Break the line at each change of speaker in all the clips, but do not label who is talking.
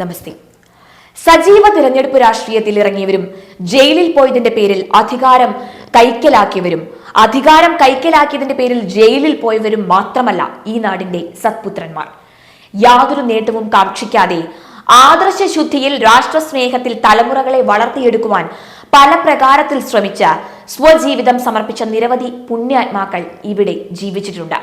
നമസ്തേ. സജീവ തിരഞ്ഞെടുപ്പ് രാഷ്ട്രീയത്തിൽ ഇറങ്ങിയവരും ജയിലിൽ പോയതിന്റെ പേരിൽ അധികാരം കൈക്കലാക്കിയവരും അധികാരം കൈക്കലാക്കിയതിന്റെ പേരിൽ ജയിലിൽ പോയവരും മാത്രമല്ല ഈ നാടിന്റെ സത്പുത്രന്മാർ. യാതൊരു നേട്ടവും കാക്ഷിക്കാതെ ആദർശ ശുദ്ധിയിൽ രാഷ്ട്രസ്നേഹത്തിൽ തലമുറകളെ വളർത്തിയെടുക്കുവാൻ പല പ്രകാരത്തിൽ ശ്രമിച്ച സ്വജീവിതം സമർപ്പിച്ച നിരവധി പുണ്യാത്മാക്കൾ ഇവിടെ ജീവിച്ചിട്ടുണ്ട്.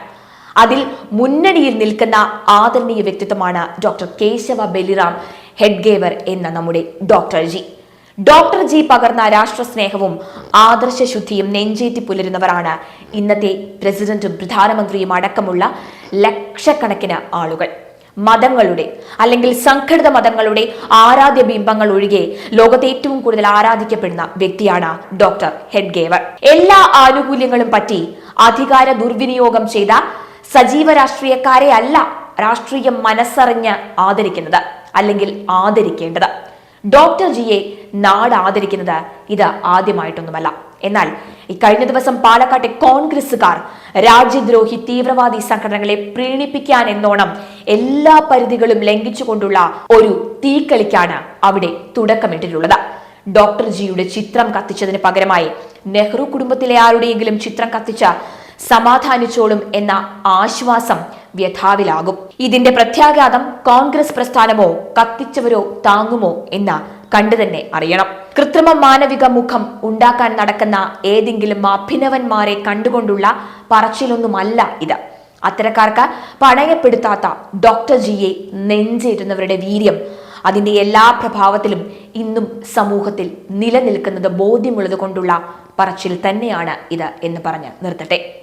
അതിൽ മുന്നണിയിൽ നിൽക്കുന്ന ആദരണീയ വ്യക്തിത്വമാണ് ഡോക്ടർ കേശവ ബലിറാം ഹെഡ്ഗേവർ എന്ന നമ്മുടെ ഡോക്ടർ ജി. ഡോക്ടർ ജി പകർന്ന രാഷ്ട്രസ്നേഹവും ആദർശശുദ്ധിയും നെഞ്ചേറ്റി പുലരുന്നവരാണ് ഇന്നത്തെ പ്രസിഡന്റും പ്രധാനമന്ത്രിയും അടക്കമുള്ള ലക്ഷക്കണക്കിന് ആളുകൾ. മതങ്ങളുടെ അല്ലെങ്കിൽ സംഘടിത മതങ്ങളുടെ ആരാധ്യ ബിംബങ്ങൾ ഒഴികെ ലോകത്തെ ഏറ്റവും കൂടുതൽ ആരാധിക്കപ്പെടുന്ന വ്യക്തിയാണ് ഡോക്ടർ ഹെഡ്ഗേവർ എല്ലാ ആനുകൂല്യങ്ങളും പറ്റി അധികാര ദുർവിനിയോഗം ചെയ്ത സജീവ രാഷ്ട്രീയക്കാരെ അല്ല രാഷ്ട്രീയം മനസ്സറിഞ്ഞ് ആദരിക്കുന്നത് അല്ലെങ്കിൽ ആദരിക്കേണ്ടത്. ഡോക്ടർ ജിയെ നാട് ആദരിക്കുന്നത് ഇത് ആദ്യമായിട്ടൊന്നുമല്ല. എന്നാൽ ഈ കഴിഞ്ഞ ദിവസം പാലക്കാട്ടെ കോൺഗ്രസുകാർ രാജ്യദ്രോഹി തീവ്രവാദി സംഘടനകളെ പ്രീണിപ്പിക്കാൻ എന്നോണം എല്ലാ പരിധികളും ലംഘിച്ചുകൊണ്ടുള്ള ഒരു തീക്കളിക്കാണ് അവിടെ തുടക്കമിട്ടിട്ടുള്ളത്. ഡോക്ടർ ജിയുടെ ചിത്രം കത്തിച്ചതിന് പകരമായി നെഹ്റു കുടുംബത്തിലെ ആരുടെയെങ്കിലും ചിത്രം കത്തിച്ച സമാധാനിച്ചോളും എന്ന ആശ്വാസം വ്യഥാവിലാകും. ഇതിന്റെ പ്രത്യാഘാതം കോൺഗ്രസ് പ്രസ്ഥാനമോ കത്തിച്ചവരോ താങ്ങുമോ എന്ന് കണ്ടു തന്നെ അറിയണം. കൃത്രിമ മാനവിക മുഖം ഉണ്ടാക്കാൻ നടക്കുന്ന ഏതെങ്കിലും അഭിനവന്മാരെ കണ്ടുകൊണ്ടുള്ള പറച്ചിലൊന്നുമല്ല ഇത്. അത്തരക്കാർക്ക് പണയപ്പെടുത്താത്ത ഡോക്ടർ ജിയെ നെഞ്ചേറ്റുന്നവരുടെ വീര്യം അതിന്റെ എല്ലാ പ്രഭാവത്തിലും ഇന്നും സമൂഹത്തിൽ നിലനിൽക്കുന്നത് ബോധ്യമുള്ളത് കൊണ്ടുള്ള പറച്ചിൽ തന്നെയാണ് ഇത് എന്ന് പറഞ്ഞ് നിർത്തട്ടെ.